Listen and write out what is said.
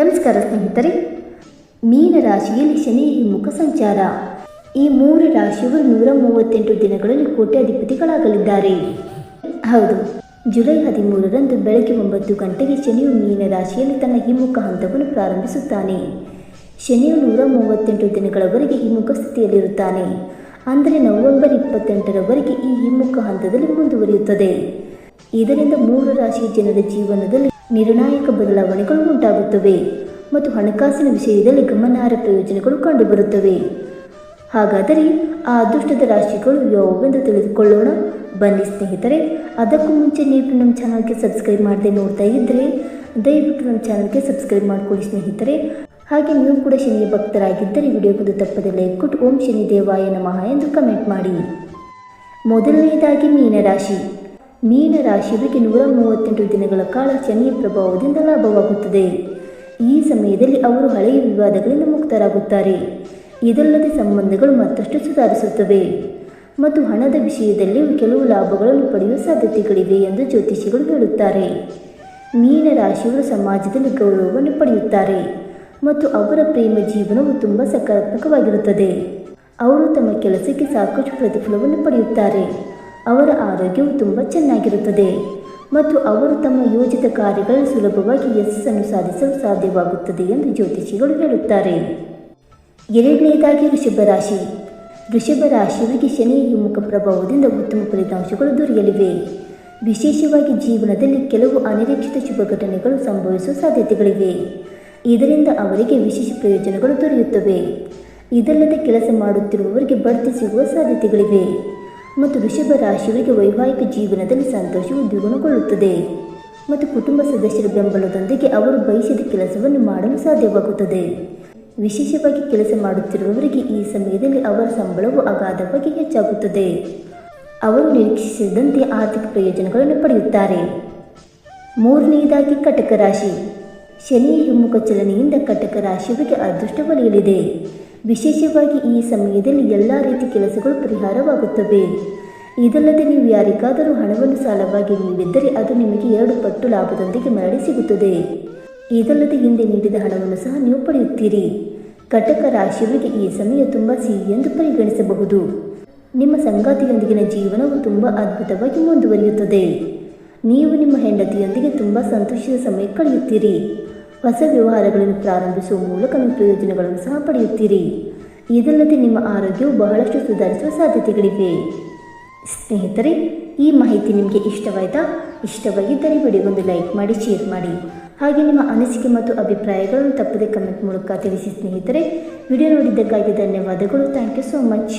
ನಮಸ್ಕಾರ ಸ್ನೇಹಿತರೆ, ಮೀನ ರಾಶಿಯಲ್ಲಿ ಶನಿ ಹಿಮ್ಮುಖ ಸಂಚಾರ. ಈ ಮೂರು ರಾಶಿಯವರು ನೂರ ಮೂವತ್ತೆಂಟು ದಿನಗಳಲ್ಲಿ ಕೋಟ್ಯಾಧಿಪತಿಗಳಾಗಲಿದ್ದಾರೆ. ಹೌದು, ಜುಲೈ ಹದಿಮೂರರಂದು ಬೆಳಗ್ಗೆ ಒಂಬತ್ತು ಗಂಟೆಗೆ ಶನಿಯು ಮೀನ ರಾಶಿಯಲ್ಲಿ ತನ್ನ ಹಿಮ್ಮುಖ ಹಂತವನ್ನು ಪ್ರಾರಂಭಿಸುತ್ತಾನೆ. ಶನಿಯು ನೂರ ಮೂವತ್ತೆಂಟು ದಿನಗಳವರೆಗೆ ಹಿಮ್ಮುಖ ಸ್ಥಿತಿಯಲ್ಲಿರುತ್ತಾನೆ. ಅಂದರೆ ನವೆಂಬರ್ ಇಪ್ಪತ್ತೆಂಟರವರೆಗೆ ಈ ಹಿಮ್ಮುಖ ಹಂತದಲ್ಲಿ ಮುಂದುವರಿಯುತ್ತದೆ. ಇದರಿಂದ ಮೂರು ರಾಶಿಯ ಜನರ ಜೀವನದಲ್ಲಿ ನಿರ್ಣಾಯಕ ಬದಲಾವಣೆಗಳು ಉಂಟಾಗುತ್ತವೆ ಮತ್ತು ಹಣಕಾಸಿನ ವಿಷಯದಲ್ಲಿ ಗಮನಾರ್ಹ ಪ್ರಯೋಜನಗಳು ಕಂಡುಬರುತ್ತವೆ. ಹಾಗಾದರೆ ಆ ಅದೃಷ್ಟದ ರಾಶಿಗಳು ಯಾವುವೆಂದು ತಿಳಿದುಕೊಳ್ಳೋಣ? ಬನ್ನಿ ಸ್ನೇಹಿತರೆ, ಅದಕ್ಕೂ ಮುಂಚೆ ನೀವು ನಮ್ಮ ಚಾನಲ್ಗೆ ಸಬ್ಸ್ಕ್ರೈಬ್ ಮಾಡದೆ ನೋಡ್ತಾ ಇದ್ದರೆ ದಯವಿಟ್ಟು ನಮ್ಮ ಚಾನಲ್ಗೆ ಸಬ್ಸ್ಕ್ರೈಬ್ ಮಾಡಿಕೊಳ್ಳಿ ಸ್ನೇಹಿತರೆ. ಹಾಗೆ ನೀವು ಕೂಡ ಶನಿಯ ಭಕ್ತರಾಗಿದ್ದರೆ ವಿಡಿಯೋಗೊಂದು ತಪ್ಪದೆ ಲೈಕ್ ಕೊಟ್ಟು ಓಂ ಶನಿ ದೇವಾಯ ನಮಃ ಎಂದು ಕಮೆಂಟ್ ಮಾಡಿ. ಮೊದಲನೆಯದಾಗಿ ಮೀನರಾಶಿ. ಮೀನರಾಶಿಯವರಿಗೆ ನೂರ ಮೂವತ್ತೆಂಟು ದಿನಗಳ ಕಾಲ ಶನಿಯ ಪ್ರಭಾವದಿಂದ ಲಾಭವಾಗುತ್ತದೆ. ಈ ಸಮಯದಲ್ಲಿ ಅವರು ಹಳೆಯ ವಿವಾದಗಳಿಂದ ಮುಕ್ತರಾಗುತ್ತಾರೆ. ಇದಲ್ಲದೆ ಸಂಬಂಧಗಳು ಮತ್ತಷ್ಟು ಸುಧಾರಿಸುತ್ತವೆ. ಮತ್ತು ಹಣದ ವಿಷಯದಲ್ಲಿ ಕೆಲವು ಲಾಭಗಳನ್ನು ಪಡೆಯುವ ಸಾಧ್ಯತೆಗಳಿವೆ ಎಂದು ಜ್ಯೋತಿಷಿಗಳು ಹೇಳುತ್ತಾರೆ. ಮೀನ ಮೀನರಾಶಿಯವರು ಸಮಾಜದಲ್ಲಿ ಗೌರವವನ್ನು ಪಡೆಯುತ್ತಾರೆ ಮತ್ತು ಅವರ ಪ್ರೇಮ ಜೀವನವು ತುಂಬ ಸಕಾರಾತ್ಮಕವಾಗಿರುತ್ತದೆ. ಅವರು ತಮ್ಮ ಕೆಲಸಕ್ಕೆ ಸಾಕಷ್ಟು ಪ್ರತಿಫಲವನ್ನು ಪಡೆಯುತ್ತಾರೆ. ಅವರ ಆರೋಗ್ಯವು ತುಂಬ ಚೆನ್ನಾಗಿರುತ್ತದೆ. ಮತ್ತು ಅವರು ತಮ್ಮ ಯೋಜಿತ ಕಾರ್ಯಗಳು ಸುಲಭವಾಗಿ ಯಶಸ್ಸನ್ನು ಸಾಧಿಸಲು ಸಾಧ್ಯವಾಗುತ್ತದೆ ಎಂದು ಜ್ಯೋತಿಷಿಗಳು ಹೇಳುತ್ತಾರೆ. ಎರಡನೆಯದಾಗಿ ವೃಷಭ ರಾಶಿ. ವೃಷಭ ರಾಶಿಯವರಿಗೆ ಶನಿಯ ಹಿಮ್ಮುಖ ಪ್ರಭಾವದಿಂದ ಉತ್ತಮ ಫಲಿತಾಂಶಗಳು ದೊರೆಯಲಿವೆ. ವಿಶೇಷವಾಗಿ ಜೀವನದಲ್ಲಿ ಕೆಲವು ಅನಿರೀಕ್ಷಿತ ಶುಭ ಘಟನೆಗಳು ಸಂಭವಿಸುವ ಸಾಧ್ಯತೆಗಳಿವೆ. ಇದರಿಂದ ಅವರಿಗೆ ವಿಶೇಷ ಪ್ರಯೋಜನಗಳು ದೊರೆಯುತ್ತವೆ. ಇದಲ್ಲದೆ ಕೆಲಸ ಮಾಡುತ್ತಿರುವವರಿಗೆ ಬಡ್ತಿ ಸಿಗುವ ಸಾಧ್ಯತೆಗಳಿವೆ. ಮತ್ತು ವೃಷಭ ರಾಶಿಯವರಿಗೆ ವೈವಾಹಿಕ ಜೀವನದಲ್ಲಿ ಸಂತೋಷವು ದ್ವಿಗುಣಗೊಳ್ಳುತ್ತದೆ. ಮತ್ತು ಕುಟುಂಬ ಸದಸ್ಯರ ಬೆಂಬಲದೊಂದಿಗೆ ಅವರು ಬಯಸಿದ ಕೆಲಸವನ್ನು ಮಾಡಲು ಸಾಧ್ಯವಾಗುತ್ತದೆ. ವಿಶೇಷವಾಗಿ ಕೆಲಸ ಮಾಡುತ್ತಿರುವವರಿಗೆ ಈ ಸಮಯದಲ್ಲಿ ಅವರ ಸಂಬಳವು ಅಗಾಧವಾಗಿ ಹೆಚ್ಚಾಗುತ್ತದೆ. ಅವರು ನಿರೀಕ್ಷಿಸಿದಂತೆ ಆರ್ಥಿಕ ಪ್ರಯೋಜನಗಳನ್ನು ಪಡೆಯುತ್ತಾರೆ. ಮೂರನೆಯದಾಗಿ ಕಟಕ ರಾಶಿ. ಶನಿಯ ಹಿಮ್ಮುಖ ಚಲನೆಯಿಂದ ಕಟಕ ರಾಶಿಯವರಿಗೆ ಅದೃಷ್ಟ ಒಲಿಯಲಿದೆ. ವಿಶೇಷವಾಗಿ ಈ ಸಮಯದಲ್ಲಿ ಎಲ್ಲ ರೀತಿ ಕೆಲಸಗಳು ಪರಿಹಾರವಾಗುತ್ತವೆ. ಇದಲ್ಲದೆ ನೀವು ಯಾರಿಗಾದರೂ ಹಣವನ್ನು ಸಾಲವಾಗಿ ನೀಡಿದ್ದರೆ ಅದು ನಿಮಗೆ ಎರಡು ಪಟ್ಟು ಲಾಭದೊಂದಿಗೆ ಮರಳಿ ಸಿಗುತ್ತದೆ. ಇದಲ್ಲದೆ ಹಿಂದೆ ನೀಡಿದ ಹಣವನ್ನು ಸಹ ನೀವು ಪಡೆಯುತ್ತೀರಿ. ಕಟಕ ರಾಶಿಯವರಿಗೆ ಈ ಸಮಯ ತುಂಬ ಸಿಹಿ ಎಂದು ಪರಿಗಣಿಸಬಹುದು. ನಿಮ್ಮ ಸಂಗಾತಿಯೊಂದಿಗಿನ ಜೀವನವು ತುಂಬ ಅದ್ಭುತವಾಗಿ ಮುಂದುವರಿಯುತ್ತದೆ. ನೀವು ನಿಮ್ಮ ಹೆಂಡತಿಯೊಂದಿಗೆ ತುಂಬ ಸಂತೋಷದ ಸಮಯ ಕಳೆಯುತ್ತೀರಿ. ಹೊಸ ವ್ಯವಹಾರಗಳನ್ನು ಪ್ರಾರಂಭಿಸುವ ಮೂಲಕ ನಿಮ್ಮ ಪ್ರಯೋಜನಗಳನ್ನು ಸಹ ಪಡೆಯುತ್ತೀರಿ. ಇದಲ್ಲದೆ ನಿಮ್ಮ ಆರೋಗ್ಯವು ಬಹಳಷ್ಟು ಸುಧಾರಿಸುವ ಸಾಧ್ಯತೆಗಳಿವೆ. ಸ್ನೇಹಿತರೆ, ಈ ಮಾಹಿತಿ ನಿಮಗೆ ಇಷ್ಟವಾಯಿತಾ? ಇಷ್ಟವಾಗಿದ್ದರೆ ವಿಡಿಯೋಗೊಂದು ಲೈಕ್ ಮಾಡಿ, ಶೇರ್ ಮಾಡಿ. ಹಾಗೆ ನಿಮ್ಮ ಅನಿಸಿಕೆ ಮತ್ತು ಅಭಿಪ್ರಾಯಗಳನ್ನು ತಪ್ಪದೆ ಕಮೆಂಟ್ ಮೂಲಕ ತಿಳಿಸಿ ಸ್ನೇಹಿತರೆ. ವಿಡಿಯೋ ನೋಡಿದ್ದಕ್ಕಾಗಿ ಧನ್ಯವಾದಗಳು. Thank you so much.